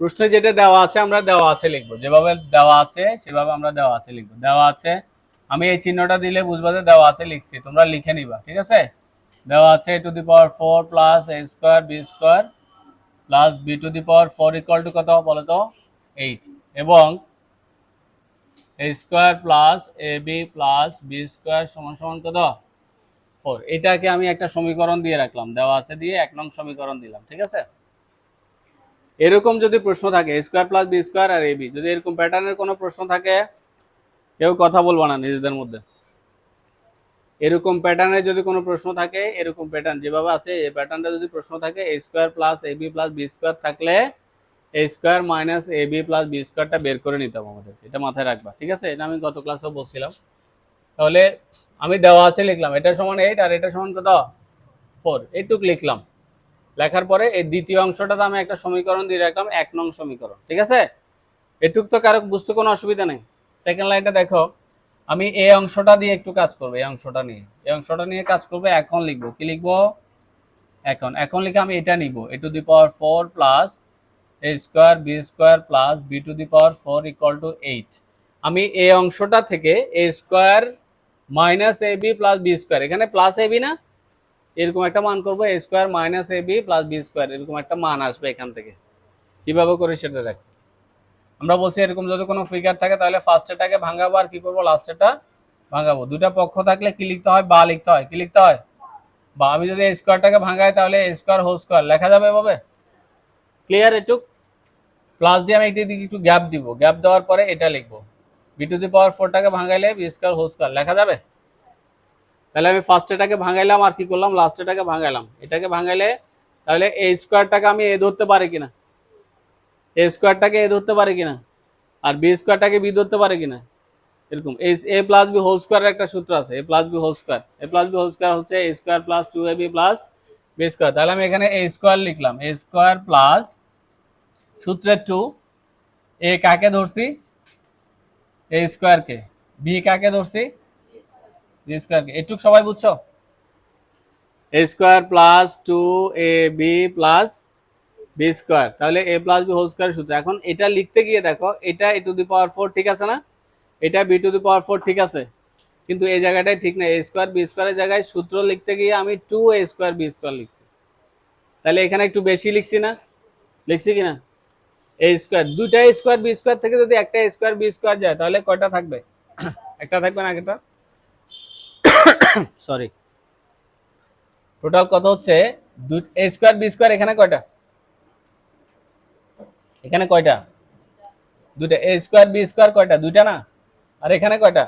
প্রশ্নে যেটা দেওয়া আছে, আমরা দেওয়া আছে লিখব। যেভাবে দেওয়া আছে, সেভাবে আমরা দেওয়া আছে লিখব। দেওয়া আছে, আমি এই চিহ্নটা দিলে বুঝবা যে দেওয়া আছে লিখছি, তোমরা লিখে নিবা, ঠিক আছে? দেওয়া আছে A to the power four plus A square B square plus B to the power four equal to কত বলো তো? এইট। এবং A square plus A B plus B square সমান সমান কত? ফোর। এটাকে আমি একটা সমীকরণ দিয়ে রাখলাম। দেওয়া আছে দিয়ে এক নং সমীকরণ দিলাম, ঠিক আছে? এরকম যদি প্রশ্ন থাকে স্কোয়ার প্লাস বি স্কোয়ার আর এবি যদি এরকম প্যাটার্নের কোনো প্রশ্ন থাকে, কেউ কথা বলব না নিজেদের মধ্যে। এরকম প্যাটার্নের যদি কোনো প্রশ্ন থাকে, এরকম প্যাটার্ন যেভাবে আছে, এই প্যাটার্নটা যদি প্রশ্ন থাকে A square plus A B plus B square থাকলে A square minus A B plus B স্কোয়ারটা বের করে নিতে হবে আমাদের। এটা মাথায় রাখবা, ঠিক আছে? এটা আমি গত ক্লাসেও বলছিলাম। তাহলে আমি দেওয়া আছে লিখলাম, এটা সমান এইট আর এটা সমান কত? ফোর এইটুক লিখলাম। লেখার পরে এই দ্বিতীয় অংশটাতে আমি একটা সমীকরণ দিয়ে রাখলাম, এক নং সমীকরণ, ঠিক আছে? এটুক তো কারও বুঝতে কোনো অসুবিধা নেই। সেকেন্ড লাইনটা দেখো, আমি এই অংশটা দিয়ে একটু কাজ করব, এই অংশটা নিয়ে। এই অংশটা নিয়ে কাজ করব, এখন লিখব, কি লিখব? এখন এখন লিখে আমি এটা নিব, A to the power four plus A square, B square plus B to the power four equal to eight. আমি এই অংশটা থেকে A square minus A B plus B square, এখানে প্লাস এ বি না? এরকম একটা মান করব A square minus A B plus B square এরকম একটা মান আসবে এখান থেকে। কীভাবে করি সেটা দেখ। আমরা বলছি এরকম যদি কোনো ফিগার থাকে, তাহলে ফার্স্টেটাকে ভাঙাবো আর কি করব? লাস্টেটা ভাঙাবো। দুটা পক্ষ থাকলে কি লিখতে হয়? বা লিখতে হয়। কি লিখতে হয়? বা আমি যদি স্কোয়ারটাকে ভাঙাই, তাহলে এ স্কোয়ার হোল স্কোয়ার লেখা যাবে এভাবে? ক্লিয়ার একটু প্লাস দিয়ে আমি একটি দিকে একটু গ্যাপ দিব। গ্যাপ দেওয়ার পরে এটা লিখব। বি টু দি পাওয়ার ফোরটাকে ভাঙাইলে বি স্কোয়ার হোল স্কোয়ার লেখা যাবে? তাহলে আমি ফার্স্টেটাকে ভাঙাইলাম, আর কি করলাম? লাস্টেটাকে ভাঙাইলাম। এটাকে ভাঙাইলে তাহলে এই স্কোয়ারটাকে আমি এ ধরতে পারি কিনা? এ স্কোয়ারটাকে এ ধরতে পারে কিনা? আর বি স্কোয়ারটাকে বি ধরতে পারে কিনা? এরকম। এই এ প্লাস বি হোল স্কোয়ারের একটা সূত্র আছে A plus B whole square A plus B whole square হচ্ছে A square plus two A B plus B square তাহলে আমি এখানে এ স্কোয়ার লিখলাম। এ স্কোয়ার প্লাস সূত্রের টু এ কাকে ধরছি? এ স্কোয়ারকে বি কাকে ধরছি? বি স্কোয়ারকে এটুক সবাই বুঝছ? A square plus two A B plus B square তাহলে A plus B whole square সূত্র। এখন এটা লিখতে গিয়ে দেখো, এটা এ টু দি পাওয়ার ফোর ঠিক আছে না? এটা B to the power four ঠিক আছে। কিন্তু এই জায়গাটায় ঠিক না এ স্কোয়ার বি স্কোয়ারের জায়গায় সূত্র লিখতে গিয়ে আমি two A square B square লিখছি। তাহলে এখানে একটু বেশি লিখছি না? লিখছি কি না? এ স্কোয়ার দুইটা স্কোয়ার বি স্কোয়ার থেকে যদি একটা স্কোয়ার বি স্কোয়ার যায়, তাহলে কয়টা থাকবে? একটা থাকবে না, একটা? সরি টোটাল কত হচ্ছে? এ স্কোয়ার বি স্কোয়ার এখানে কয়টা? এখানে কয়টা? দুইটা। এ স্কোয়ার বি স্কোয়ার কয়টা? দুইটা না? আর এখানে কয়টা?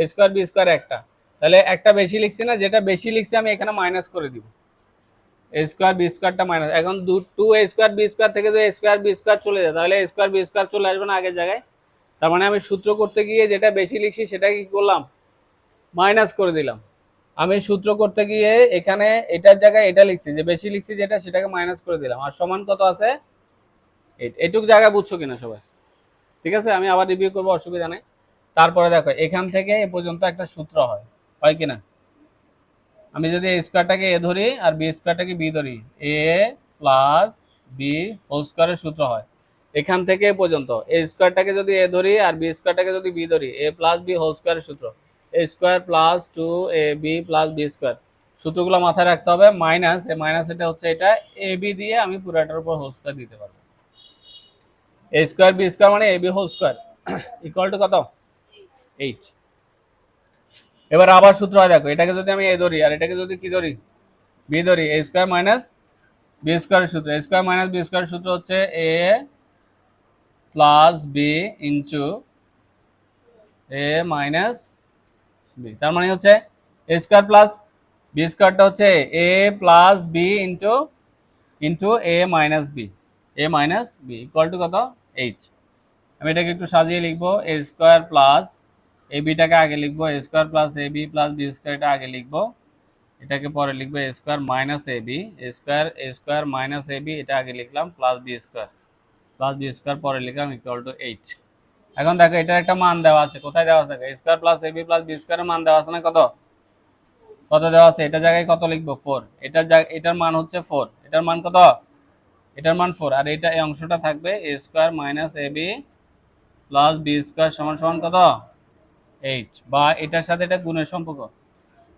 এ স্কোয়ার বি স্কোয়ার একটা। তাহলে একটা বেশি লিখছি না, যেটা বেশি লিখছি আমি এখানে মাইনাস করে দিব। এ স্কোয়ার বি স্কোয়ারটা মাইনাস এখন দু two A square B square থেকে যদি এ স্কোয়ার বি স্কোয়ার চলে যায়, তাহলে এ স্কোয়ার বি স্কোয়ার চলে আসবে না আগের জায়গায়। তার মানে আমি সূত্র করতে গিয়ে যেটা বেশি লিখছি সেটা কি করলাম? মাইনাস করে দিলাম। আমি সূত্র করতে গিয়ে এখানে এটার জায়গায় এটা লিখছি, যে বেশি লিখছি যেটা, সেটাকে মাইনাস করে দিলাম। আর সমান কত আছে? এইটুক জায়গা বুঝছ কিনা সবাই? ঠিক আছে? আমি আবার রিভিউ করব, অসুবিধা নেই। তারপরে দেখো, এখান থেকে এ পর্যন্ত একটা সূত্র হয়। হয় কিনা? আমি যদি এ স্কোয়ারটাকে এ ধরি আর বি স্কোয়ারটাকে বি ধরি এ প্লাস বি হোল স্কোয়ারের সূত্র হয়। এখান থেকে এ পর্যন্ত এ স্কোয়ারটাকে যদি এ ধরি আর বি স্কোয়ারটাকে যদি বি ধরি এ প্লাস বি হোল স্কোয়ারের সূত্র। A square plus two A B plus B square সূত্রগুলো মাথায় রাখতে হবে মাইনাস এ মাইনাস এটা হচ্ছে এটা এ বি দিয়ে আমি পুরাটার উপর হোল স্কোয়ার দিতে পারব। এ স্কোয়ার বি স্কোয়ার মানে A B whole square equal to কত? এইট এবার আবার সূত্র হয়, দেখো, এটাকে যদি আমি এ ধরি, আর এটাকে যদি কি ধরি? বি ধরি এ স্কোয়ার মাইনাস বি স্কোয়ারের সূত্র। এ স্কোয়ার মাইনাস বি স্কোয়ারের সূত্র হচ্ছে A plus B into A minus B তার মানে হচ্ছে এ স্কোয়ার প্লাস বি স্কোয়ারটা হচ্ছে A plus B into into A minus B A minus B equal to কত? এইচ আমি এটাকে একটু সাজিয়ে লিখব। এ স্কোয়ার প্লাস এ বিটাকে আগে লিখব। A square plus A B plus B square এটা আগে লিখব। এটাকে পরে লিখব A square minus A B square A square minus A B এটা আগে লিখলাম plus B square plus B square পরে লিখলাম ইকুয়াল টু এইচ এখন দেখো, এটার একটা মান দেওয়া আছে। কোথায় দেওয়া আছে? Square plus A B plus B স্কোয়ারের মান দেওয়া আছে না কত? কত দেওয়া আছে? এটার জায়গায় কত লিখব? ফোর এটার এটার মান হচ্ছে ফোর এটার মান কত? এটার মান ফোর আর এটা এই অংশটা থাকবে A square minus A B plus B square সমান সমান কত? এইট বা এটার সাথে এটা গুণের সম্পর্ক।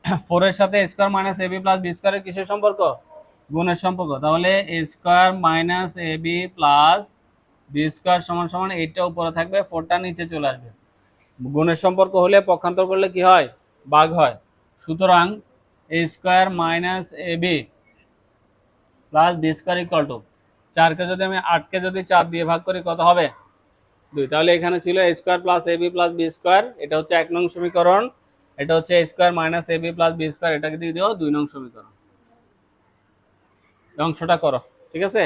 ফোরের সাথে square minus A B plus B স্কোয়ারের কিসের সম্পর্ক? গুণের সম্পর্ক। তাহলে A square minus A B plus B square সমান সমান এইটটা উপরে থাকবে, ফোরটা নিচে চলে আসবে। গুণের সম্পর্ক হলে পক্ষান্তর করলে কি হয়? বাঘ হয়। সুতরাং A square minus A B plus B square equal to. চারকে যদি আমি আটকে যদি চার দিয়ে ভাগ করি, কত হবে? দুই। তাহলে এখানে ছিল A square plus A B plus B square. এটা হচ্ছে এক নং সমীকরণ। এটা হচ্ছে A square minus A B plus B square. এটাকে দিয়ে দিও দুই নং সমীকরণ। অংশটা করো, ঠিক আছে?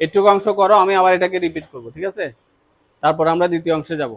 এটুকু অংশ করো, আমি আবার এটাকে রিপিট করব, ঠিক আছে? তারপর আমরা দ্বিতীয় অংশে যাব।